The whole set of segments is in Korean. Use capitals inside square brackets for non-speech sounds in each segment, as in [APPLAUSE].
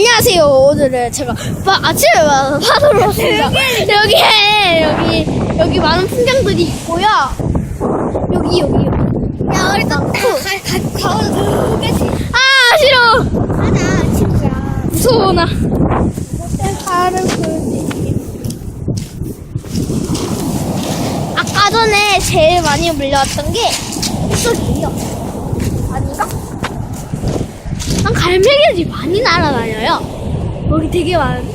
안녕하세요. 오늘은 제가 파- 아침에 와서 파도를 왔습니다. 여기에 여기 여기 많은 풍경들이 있고요. 여기 여기 여기. 야, 우리 또 가, 가, 가오도 가지. 아 싫어. 하나, 친구야. 무서워 나. 보여줄게. 아까 전에 제일 많이 물려왔던 게 이쪽이에요. 아닌가? 난 갈매기들이 많이 날아다녀요. 여기 되게 많은.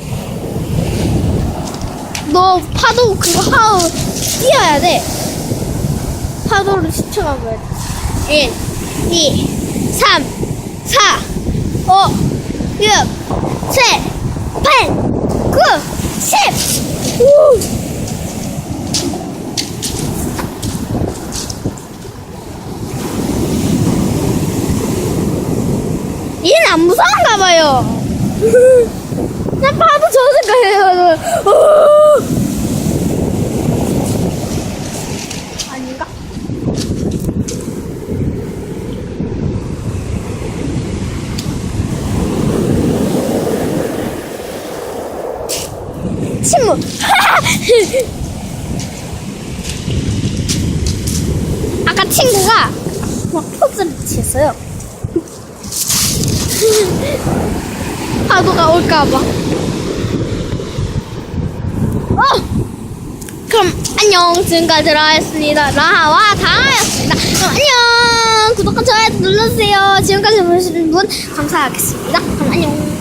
너 파도 그거 하우 뛰어야 돼. 파도를 해야 돼. 1, 2, 3, 4, 5, 6, 7, 8, 9, 10. 우! 안 무서운가 봐요. 난 봐도 저승가예요. 아닌가? 침묵. [LAUGHS] 아까 친구가 막 포즈를 취했어요. 파도가 올까봐. 어! 그럼 안녕. 지금까지 라하였습니다. 라하와 다하였습니다. 그럼 안녕. 구독과 좋아요 눌러주세요. 지금까지 보시는 분 감사하겠습니다. 그럼 안녕.